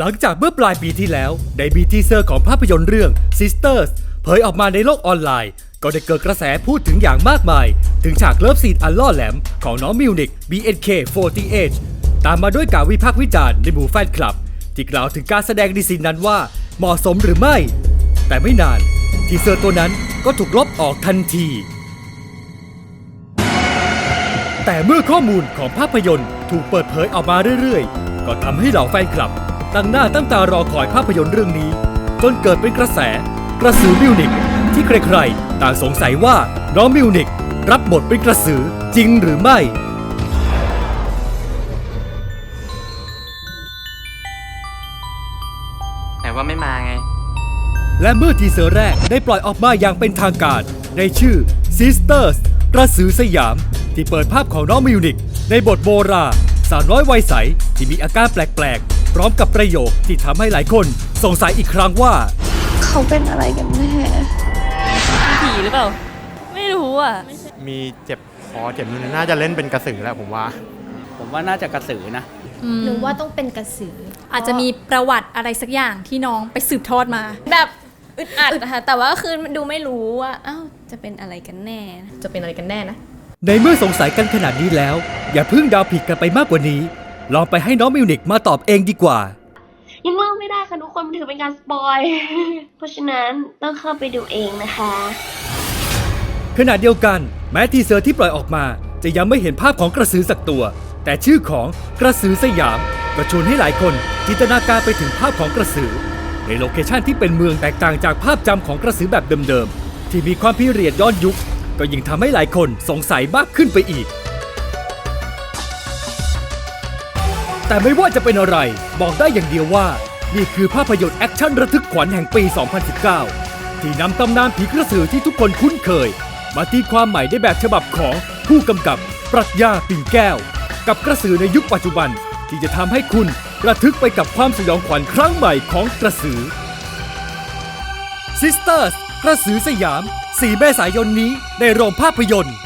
หลังจากเมื่อปลายปีที่แล้วได้มีทีเซอร์ของภาพยนตร์เรื่อง Sisters เผยออกมาในโลกออนไลน์ ก็ได้เกิดกระแสพูดถึงอย่างมากมาย ถึงฉากเลิฟซีนอันล่อแหลมของน้องมิวนิก BNK48 ตามมาด้วยการวิพากษ์วิจารณ์ในหมู่แฟนคลับ ที่กล่าวถึงการแสดงในซีนนั้นว่าเหมาะสมหรือไม่ แต่ไม่นาน ทีเซอร์ตัวนั้นก็ถูกลบออกทันที แต่เมื่อข้อมูลของภาพยนตร์ถูกเปิดเผยออกมาเรื่อยๆ ก็ทำให้เหล่าแฟนคลับ ตั้งหน้าตั้งตารอคอยภาพยนตร์เรื่องนี้ จนเกิดเป็นกระแส กระสือมิวนิกที่ใครๆ ต่างสงสัยว่าน้องมิวนิกรับบทเป็นกระสือจริงหรือไม่แต่ว่าไม่มาไง และเมื่อทีเซอร์แรกได้ปล่อยออกมาอย่างเป็นทางการ ในชื่อ Sisters กระสือสยาม ที่เปิดภาพของน้องมิวนิกในบทโบราสาวน้อยวัยใสที่มีอาการแปลกๆพ ร้อมกับประโยคที่ทำให้หลายคนสงสัยอีกครั้งว่า เขาเป็นอะไรกันแน่ผีหรือเปล่า ไม่รู้อะ มีเจ็บคอเจ็บนู่นน่าจะเล่นเป็นกระสือแหละผมว่า ผมว่าน่าจะกระสือนะหนูว่าต้องเป็นกระสือ อาจจะมีประวัติอะไรสักอย่างที่น้องไปสืบทอดมา แบบอึดอัดนะคะแต่ว่าคือดูไม่รู้ว่าอ้าวจะเป็นอะไรกันแน่ จะเป็นอะไรกันแน่นะในเมื่อสงสัยกันขนาดนี้แล้ว อย่าเพิ่งเดาผิดกันไปมากกว่านี้ ลองไปให้น้องมิวนิกมาตอบเองดีกว่า ยังเล่าไม่ได้ค่ะทุกคนมันถือเป็นการสปอย เพราะฉะนั้นต้องเข้าไปดูเองนะคะ ขณะเดียวกัน แม้ทีเซอร์ที่ปล่อยออกมา จะยังไม่เห็นภาพของกระสือสักตัว แต่ชื่อของกระสือสยามก็ชวนให้หลายคนจินตนาการไปถึงภาพของกระสือ ในโลเคชั่นที่เป็นเมืองแตกต่างจากภาพจำของกระสือแบบเดิมๆ ที่มีความพิเรียดย้อนยุค ก็ยิ่งทำให้หลายคนสงสัยมากขึ้นไปอีก แต่ไม่ว่าจะเป็นอะไร บอกได้อย่างเดียวว่า นี่คือภาพยนตร์แอคชั่นระทึกขวัญแห่งปี 2019 ที่นำตำนานผีกระสือที่ทุกคนคุ้นเคย มาตีความใหม่ในแบบฉบับของผู้กำกับปรัชญาปิ่นแก้ว กับกระสือในยุคปัจจุบัน ที่จะทำให้คุณระทึกไปกับความสยองขวัญครั้งใหม่ของกระสือ Sisters กระสือสยาม 4 เมษายนนี้ในโรงภาพยนตร์